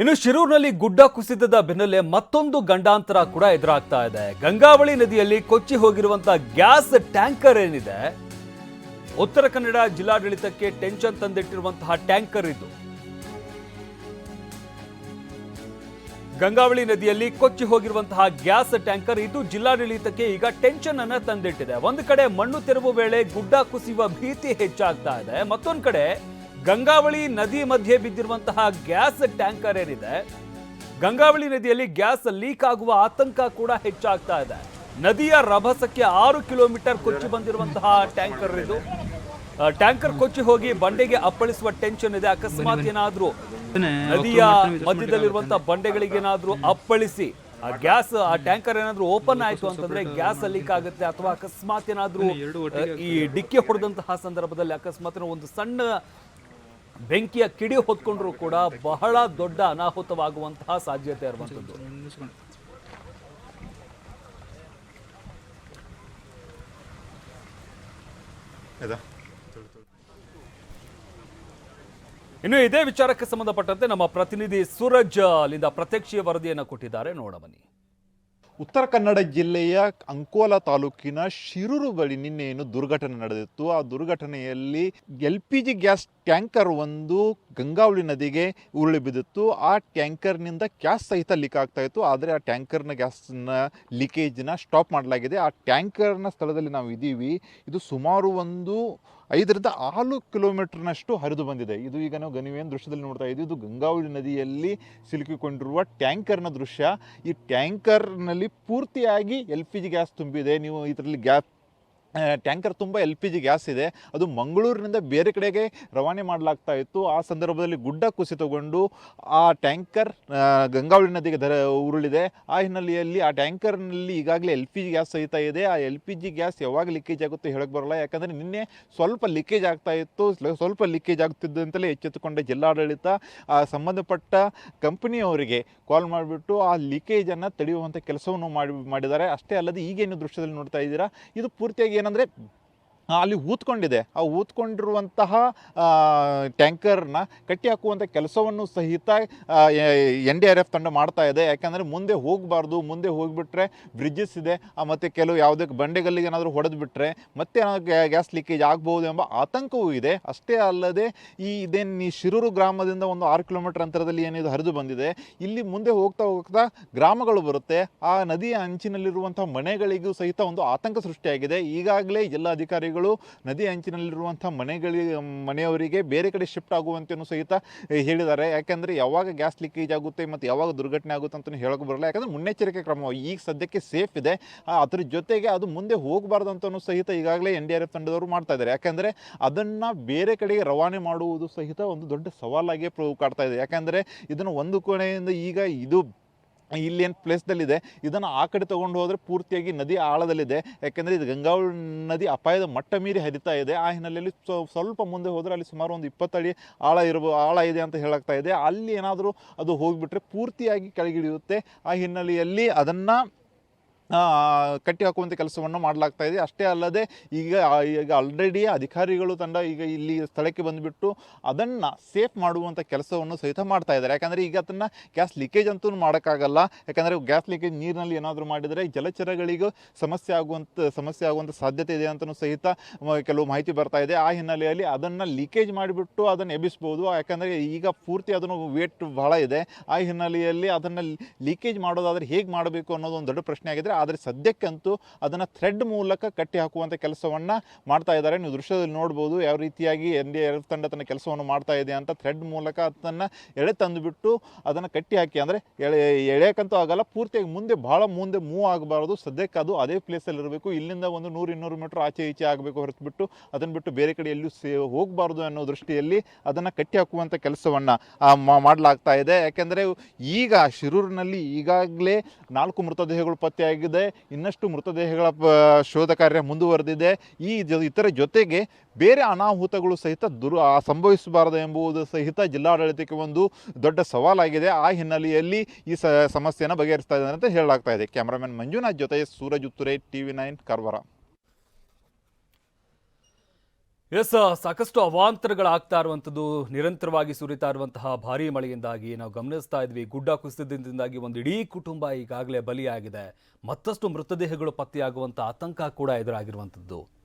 ಇನ್ನು ಶಿರೂರ್ನಲ್ಲಿ ಗುಡ್ಡ ಕುಸಿತದ ಬೆನ್ನಲ್ಲೇ ಮತ್ತೊಂದು ಗಂಡಾಂತರ ಕೂಡ ಎದುರಾಗ್ತಾ ಇದೆ. ಗಂಗಾವಳಿ ನದಿಯಲ್ಲಿ ಕೊಚ್ಚಿ ಹೋಗಿರುವಂತಹ ಗ್ಯಾಸ್ ಟ್ಯಾಂಕರ್ ಏನಿದೆ? ಉತ್ತರ ಕನ್ನಡ ಜಿಲ್ಲಾಡಳಿತಕ್ಕೆ ಟೆನ್ಷನ್ ತಂದಿಟ್ಟಿರುವಂತಹ ಟ್ಯಾಂಕರ್ ಇದು. ಗಂಗಾವಳಿ ನದಿಯಲ್ಲಿ ಕೊಚ್ಚಿ ಹೋಗಿರುವಂತಹ ಗ್ಯಾಸ್ ಟ್ಯಾಂಕರ್ ಇದು ಜಿಲ್ಲಾಡಳಿತಕ್ಕೆ ಈಗ ಟೆನ್ಷನ್ ಅನ್ನ ತಂದಿಟ್ಟಿದೆ. ಒಂದು ಕಡೆ ಮಣ್ಣು ತೆರವು ವೇಳೆ ಗುಡ್ಡ ಕುಸಿಯುವ ಭೀತಿ ಹೆಚ್ಚಾಗ್ತಾ ಇದೆ. ಮತ್ತೊಂದು ಕಡೆ ಗಂಗಾವಳಿ ನದಿ ಮಧ್ಯೆ ಬಿದ್ದಿರುವಂತಹ ಗ್ಯಾಸ್ ಟ್ಯಾಂಕರ್ ಏನಿದೆ ಗಂಗಾವಳಿ ನದಿಯಲ್ಲಿ ಗ್ಯಾಸ್ ಲೀಕ್ ಆಗುವ ಆತಂಕ ಕೂಡ ಹೆಚ್ಚಾಗ್ತಾ ಇದೆ. ನದಿಯ ರಭಸಕ್ಕೆ ಆರು ಕಿಲೋಮೀಟರ್ ಕೊಚ್ಚಿ ಬಂದಿರುವಂತಹ ಟ್ಯಾಂಕರ್ ಇದು. ಟ್ಯಾಂಕರ್ ಕೊಚ್ಚಿ ಹೋಗಿ ಬಂಡೆಗೆ ಅಪ್ಪಳಿಸುವ ಟೆನ್ಷನ್ ಇದೆ. ಅಕಸ್ಮಾತ್ ಏನಾದ್ರೂ ನದಿಯ ಮಧ್ಯದಲ್ಲಿರುವಂತಹ ಬಂಡೆಗಳಿಗೆ ಏನಾದ್ರೂ ಅಪ್ಪಳಿಸಿ ಆ ಗ್ಯಾಸ್ ಆ ಟ್ಯಾಂಕರ್ ಏನಾದ್ರೂ ಓಪನ್ ಆಯ್ತು ಅಂತಂದ್ರೆ ಗ್ಯಾಸ್ ಲೀಕ್ ಆಗುತ್ತೆ ಅಥವಾ ಅಕಸ್ಮಾತ್ ಏನಾದ್ರೂ ಈ ಡಿಕ್ಕಿ ಹೊಡೆದಂತಹ ಸಂದರ್ಭದಲ್ಲಿ ಅಕಸ್ಮಾತ್ ಒಂದು ಸಣ್ಣ ಬೆಂಕಿಯ ಕಿಡಿ ಹೊತ್ಕೊಂಡ್ರೂ ಕೂಡ ಬಹಳ ದೊಡ್ಡ ಅನಾಹುತವಾಗುವಂತಹ ಸಾಧ್ಯತೆ ಇರುವಂತದ್ದು ಆಯ್ತಾ ಇನ್ನು ಇದೇ ವಿಚಾರಕ್ಕೆ ಸಂಬಂಧಪಟ್ಟಂತೆ ನಮ್ಮ ಪ್ರತಿನಿಧಿ ಸೂರಜ್ ಅಲ್ಲಿಂದ ಪ್ರತ್ಯಕ್ಷೀಯ ವರದಿಯನ್ನು ಕೊಟ್ಟಿದ್ದಾರೆ. ನೋಡ ಬನ್ನಿ ಉತ್ತರ ಕನ್ನಡ ಜಿಲ್ಲೆಯ ಅಂಕೋಲ ತಾಲೂಕಿನ ಶಿರೂರು ಬಳಿ ನಿನ್ನೆ ಏನು ದುರ್ಘಟನೆ ನಡೆದಿತ್ತು. ಆ ದುರ್ಘಟನೆಯಲ್ಲಿ L P G gas tanker ಒಂದು ಗಂಗಾವಳಿ ನದಿಗೆ ಉರುಳಿ ಬಿದ್ದಿತ್ತು. ಆ ಟ್ಯಾಂಕರ್ನಿಂದ ಗ್ಯಾಸ್ ಸಹಿತ ಲೀಕ್ ಆಗ್ತಾ ಇತ್ತು. ಆದರೆ ಆ ಟ್ಯಾಂಕರ್ನ ಗ್ಯಾಸ್ನ ಲೀಕೇಜ್ನ ಸ್ಟಾಪ್ ಮಾಡಲಾಗಿದೆ. ಆ ಟ್ಯಾಂಕರ್ನ ಸ್ಥಳದಲ್ಲಿ ನಾವು ಇದ್ದೀವಿ ಇದು ಸುಮಾರು ಒಂದು ಐದರಿಂದ ಆರು ಕಿಲೋಮೀಟರ್ನಷ್ಟು ಹರಿದು ಬಂದಿದೆ. ಇದು ಈಗ ನಾವು ಗನಿವೇನ್ ದೃಶ್ಯದಲ್ಲಿ ನೋಡ್ತಾ ಇದ್ದೀವಿ. ಇದು ಗಂಗಾವಳಿ ನದಿಯಲ್ಲಿ ಸಿಲುಕಿಕೊಂಡಿರುವ ಟ್ಯಾಂಕರ್ನ ದೃಶ್ಯ. ಈ ಟ್ಯಾಂಕರ್ನಲ್ಲಿ ಪೂರ್ತಿಯಾಗಿ ಎಲ್ ಪಿ ಜಿ ಗ್ಯಾಸ್ ತುಂಬಿದೆ. ನೀವು ಇದರಲ್ಲಿ ಗ್ಯಾಸ್ ಟ್ಯಾಂಕರ್ ತುಂಬ ಎಲ್ ಪಿ ಜಿ ಗ್ಯಾಸ್ ಇದೆ. ಅದು ಮಂಗಳೂರಿನಿಂದ ಬೇರೆ ಕಡೆಗೆ ರವಾನೆ ಮಾಡಲಾಗ್ತಾ ಇತ್ತು. ಆ ಸಂದರ್ಭದಲ್ಲಿ ಗುಡ್ಡ ಕುಸಿತಗೊಂಡು ಆ ಟ್ಯಾಂಕರ್ ಗಂಗಾವಳಿ ನದಿಗೆ ದರ ಉರುಳಿದೆ. ಆ ಹಿನ್ನೆಲೆಯಲ್ಲಿ ಆ ಟ್ಯಾಂಕರ್ನಲ್ಲಿ ಈಗಾಗಲೇ ಎಲ್ ಪಿ ಜಿ ಗ್ಯಾಸ್ ಸಹಿತ ಇದೆ. ಆ ಎಲ್ ಪಿ ಜಿ ಗ್ಯಾಸ್ ಯಾವಾಗ ಲೀಕೇಜ್ ಆಗುತ್ತೆ ಹೇಳಕ್ಕೆ ಬರಲ್ಲ. ಯಾಕಂದರೆ ನಿನ್ನೆ ಸ್ವಲ್ಪ ಲೀಕೇಜ್ ಆಗ್ತಾ ಇತ್ತು. ಸ್ವಲ್ಪ ಲೀಕೇಜ್ ಆಗ್ತಿದ್ದಂತಲೇ ಎಚ್ಚೆತ್ತುಕೊಂಡ ಜಿಲ್ಲಾಡಳಿತ. ಆ, ಸಂಬಂಧಪಟ್ಟ ಕಂಪನಿಯವರಿಗೆ ಕಾಲ್ ಮಾಡಿಬಿಟ್ಟು ಆ ಲೀಕೇಜನ್ನು ತಡೆಯುವಂಥ ಕೆಲಸವನ್ನು ಮಾಡಿ, ಮಾಡಿದ್ದಾರೆ. ಅಷ್ಟೇ ಅಲ್ಲದೆ ಈಗೇನು ದೃಶ್ಯದಲ್ಲಿ ನೋಡ್ತಾ ಇದ್ದೀರಾ? ಇದು ಪೂರ್ತಿಯಾಗಿ ಏನಂದರೆ ಅಲ್ಲಿ ಊತ್ಕೊಂಡಿದೆ. ಆ ಊತ್ಕೊಂಡಿರುವಂತಹ ಟ್ಯಾಂಕರ್ನ ಕಟ್ಟಿ ಹಾಕುವಂಥ ಕೆಲಸವನ್ನು ಸಹಿತ ಎನ್ ಡಿ ಆರ್ ಎಫ್ ತಂಡ ಮಾಡ್ತಾ ಇದೆ. ಯಾಕಂದರೆ ಮುಂದೆ ಹೋಗಬಾರ್ದು, ಮುಂದೆ ಹೋಗಿಬಿಟ್ರೆ ಬ್ರಿಡ್ಜಸ್ ಇದೆ. ಮತ್ತು ಕೆಲವು ಯಾವುದೇ ಬಂಡೆಗಲ್ಲಿಗೆ ಏನಾದರೂ ಹೊಡೆದು ಬಿಟ್ಟರೆ ಮತ್ತೆ ಗ್ಯಾಸ್ ಲೀಕೇಜ್ ಆಗ್ಬೋದು ಎಂಬ ಆತಂಕವೂ ಇದೆ. ಅಷ್ಟೇ ಅಲ್ಲದೆ ಈ ಇದೇನು ಈ ಶಿರೂರು ಗ್ರಾಮದಿಂದ ಒಂದು ಆರು ಕಿಲೋಮೀಟರ್ ಅಂತರದಲ್ಲಿ ಏನಿದೆ ಹರಿದು ಬಂದಿದೆ. ಇಲ್ಲಿ ಮುಂದೆ ಹೋಗ್ತಾ ಹೋಗ್ತಾ ಗ್ರಾಮಗಳು ಬರುತ್ತೆ. ಆ ನದಿಯ ಅಂಚಿನಲ್ಲಿರುವಂಥ ಮನೆಗಳಿಗೂ ಸಹಿತ ಒಂದು ಆತಂಕ ಸೃಷ್ಟಿಯಾಗಿದೆ. ಈಗಾಗಲೇ ಎಲ್ಲ ಅಧಿಕಾರಿಗಳು ನದಿ ಅಂಚಿನಲ್ಲಿರುವಂಥ ಮನೆಗಳಿಗೆ, ಮನೆಯವರಿಗೆ ಬೇರೆ ಕಡೆ ಶಿಫ್ಟ್ ಆಗುವಂತೆಯೂ ಸಹಿತ ಹೇಳಿದ್ದಾರೆ. ಯಾಕೆಂದರೆ ಯಾವಾಗ ಗ್ಯಾಸ್ ಲೀಕೇಜ್ ಆಗುತ್ತೆ ಮತ್ತು ಯಾವಾಗ ದುರ್ಘಟನೆ ಆಗುತ್ತೆ ಅಂತಲೂ ಹೇಳೋಕೆ ಬರಲ್ಲ. ಯಾಕಂದರೆ ಮುನ್ನೆಚ್ಚರಿಕೆ ಕ್ರಮ ಈಗ ಸದ್ಯಕ್ಕೆ ಸೇಫ್ ಇದೆ. ಅದ್ರ ಜೊತೆಗೆ ಅದು ಮುಂದೆ ಹೋಗಬಾರ್ದು ಅಂತಲೂ ಸಹಿತ ಈಗಾಗಲೇ ಎನ್ ಡಿ ಆರ್ ಎಫ್ ತಂಡದವರು ಮಾಡ್ತಾ ಇದ್ದಾರೆ. ಯಾಕೆಂದರೆ ಅದನ್ನು ಬೇರೆ ಕಡೆಗೆ ರವಾನೆ ಮಾಡುವುದು ಸಹಿತ ಒಂದು ದೊಡ್ಡ ಸವಾಲಾಗಿ ಕಾಡ್ತಾ ಇದೆ. ಯಾಕೆಂದರೆ ಇದನ್ನು ಒಂದು ಕೋಣೆಯಿಂದ ಈಗ ಇದು ಇಲ್ಲಿ ಏನು ಪ್ಲೇಸ್ದಲ್ಲಿದೆ ಇದನ್ನು ಆ ಕಡೆ ತೊಗೊಂಡು ಹೋದರೆ ಪೂರ್ತಿಯಾಗಿ ನದಿ ಆಳದಲ್ಲಿದೆ. ಯಾಕೆಂದರೆ ಇದು ಗಂಗಾವಳಿ ನದಿ ಅಪಾಯದ ಮಟ್ಟ ಮೀರಿ ಹರಿತಾ ಇದೆ. ಆ ಹಿನ್ನೆಲೆಯಲ್ಲಿ ಸ್ವ- ಸ್ವಲ್ಪ ಮುಂದೆ ಹೋದರೆ ಅಲ್ಲಿ ಸುಮಾರು ಒಂದು ಇಪ್ಪತ್ತಡಿ ಆಳ ಇರಬೋ ಆಳ ಇದೆ ಅಂತ ಹೇಳಾಗ್ತಾ ಇದೆ. ಅಲ್ಲಿ ಏನಾದರೂ ಅದು ಹೋಗಿಬಿಟ್ರೆ ಪೂರ್ತಿಯಾಗಿ ಕೆಳಗಿಳಿಯುತ್ತೆ. ಆ ಹಿನ್ನೆಲೆಯಲ್ಲಿ ಅದನ್ನು ಕಟ್ಟಿ ಹಾಕುವಂಥ ಕೆಲಸವನ್ನು ಮಾಡಲಾಗ್ತಾ ಇದೆ. ಅಷ್ಟೇ ಅಲ್ಲದೆ ಈಗ ಈಗ ಆಲ್ರೆಡಿ ಅಧಿಕಾರಿಗಳು ತಂಡ ಈಗ ಇಲ್ಲಿ ಸ್ಥಳಕ್ಕೆ ಬಂದುಬಿಟ್ಟು ಅದನ್ನು ಸೇಫ್ ಮಾಡುವಂಥ ಕೆಲಸವನ್ನು ಸಹಿತ ಮಾಡ್ತಾ ಇದ್ದಾರೆ. ಯಾಕಂದರೆ ಈಗ ಅದನ್ನು ಗ್ಯಾಸ್ ಲೀಕೇಜ್ ಅಂತೂ ಮಾಡೋಕ್ಕಾಗಲ್ಲ. ಯಾಕಂದರೆ ಗ್ಯಾಸ್ ಲೀಕೇಜ್ ನೀರಿನಲ್ಲಿ ಏನಾದರೂ ಮಾಡಿದರೆ ಜಲಚರಗಳಿಗೂ ಸಮಸ್ಯೆ ಆಗುವಂಥ ಸಮಸ್ಯೆ ಆಗುವಂಥ ಸಾಧ್ಯತೆ ಇದೆ ಅಂತಲೂ ಸಹಿತ ಕೆಲವು ಮಾಹಿತಿ ಬರ್ತಾ ಇದೆ. ಆ ಹಿನ್ನೆಲೆಯಲ್ಲಿ ಅದನ್ನು ಲೀಕೇಜ್ ಮಾಡಿಬಿಟ್ಟು ಅದನ್ನು ಎಬ್ಬಿಸ್ಬೋದು. ಯಾಕಂದರೆ ಈಗ ಪೂರ್ತಿ ಅದನ್ನು ವೇಟ್ ಬಹಳ ಇದೆ. ಆ ಹಿನ್ನೆಲೆಯಲ್ಲಿ ಅದನ್ನು ಲೀಕೇಜ್ ಮಾಡೋದಾದರೆ ಹೇಗೆ ಮಾಡಬೇಕು ಅನ್ನೋದು ಒಂದು ದೊಡ್ಡ ಪ್ರಶ್ನೆ ಆಗಿದೆ ಆದರೆ ಸದ್ಯಕ್ಕಂತೂ ಅದನ್ನು ಥ್ರೆಡ್ ಮೂಲಕ ಕಟ್ಟಿ ಹಾಕುವಂಥ ಕೆಲಸವನ್ನು ಮಾಡ್ತಾ ಇದ್ದಾರೆ. ನೀವು ದೃಶ್ಯದಲ್ಲಿ ನೋಡ್ಬೋದು ಯಾವ ರೀತಿಯಾಗಿ ಎನ್ ಡಿ ಎಫ್ ತಂಡ ತನ್ನ ಕೆಲಸವನ್ನು ಮಾಡ್ತಾ ಇದೆ ಅಂತ ಥ್ರೆಡ್ ಮೂಲಕ ಅದನ್ನು ಎಳೆ ತಂದುಬಿಟ್ಟು ಅದನ್ನು ಕಟ್ಟಿ ಹಾಕಿ ಅಂದರೆ ಎಳೆ, ಎಳೆಯಕ್ಕಂತೂ ಆಗಲ್ಲ, ಪೂರ್ತಿಯಾಗಿ ಮುಂದೆ ಭಾಳ ಮುಂದೆ ಮೂವ್ ಆಗಬಾರ್ದು. ಸದ್ಯಕ್ಕೆ ಅದು ಅದೇ ಪ್ಲೇಸಲ್ಲಿ ಇರಬೇಕು. ಇಲ್ಲಿಂದ ಒಂದು ನೂರು ಇನ್ನೂರು ಮೀಟ್ರ್ ಆಚೆ ಈಚೆ ಆಗಬೇಕು ಹೊರತುಬಿಟ್ಟು ಅದನ್ನು ಬಿಟ್ಟು ಬೇರೆ ಕಡೆ ಎಲ್ಲೂ ಸೇ, ಹೋಗಬಾರ್ದು ಅನ್ನೋ ದೃಷ್ಟಿಯಲ್ಲಿ ಅದನ್ನು ಕಟ್ಟಿ ಹಾಕುವಂಥ ಕೆಲಸವನ್ನು ಮಾಡಲಾಗ್ತಾ ಇದೆ. ಯಾಕೆಂದರೆ ಈಗ ಶಿರೂರಿನಲ್ಲಿ ಈಗಾಗಲೇ ನಾಲ್ಕು ಮೃತದೇಹಗಳು ಪತ್ತೆಯಾಗಿದೆ ಇನ್ನಷ್ಟು ಮೃತದೇಹಗಳ ಶೋಧ ಕಾರ್ಯ ಮುಂದುವರೆದಿದೆ. ಈ ಇತರ ಜೊತೆಗೆ ಬೇರೆ ಅನಾಹುತಗಳು ಸಹಿತ ದುರು ಸಂಭವಿಸಬಾರದು ಎಂಬುದು ಸಹಿತ ಜಿಲ್ಲಾಡಳಿತಕ್ಕೆ ಒಂದು ದೊಡ್ಡ ಸವಾಲಾಗಿದೆ. ಆ ಹಿನ್ನೆಲೆಯಲ್ಲಿ ಈ ಸಮಸ್ಯೆಯನ್ನು ಬಗೆಹರಿಸ್ತಾ ಇದ್ದಾರೆ ಅಂತ ಹೇಳಲಾಗ್ತಾ ಇದೆ. ಕ್ಯಾಮ್ರಾಮನ್ ಮಂಜುನಾಥ್ ಜೊತೆ Suraj Uttare T V nine, Karwar. Yes, ಸಾಕಷ್ಟು ಅವಾಂತರಗಳಾಗ್ತಾ ಇರುವಂಥದ್ದು, ನಿರಂತರವಾಗಿ ಸುರಿತಾ ಇರುವಂತಹ ಭಾರೀ ಮಳೆಯಿಂದಾಗಿ ನಾವು ಗಮನಿಸ್ತಾ ಇದ್ವಿ. ಗುಡ್ಡ ಕುಸಿತದಿಂದಾಗಿ ಒಂದು ಇಡೀ ಕುಟುಂಬ ಈಗಾಗಲೇ ಬಲಿಯಾಗಿದೆ. ಮತ್ತಷ್ಟು ಮೃತದೇಹಗಳು ಪತ್ತೆಯಾಗುವಂಥ ಆತಂಕ ಕೂಡ ಎದುರಾಗಿರುವಂಥದ್ದು.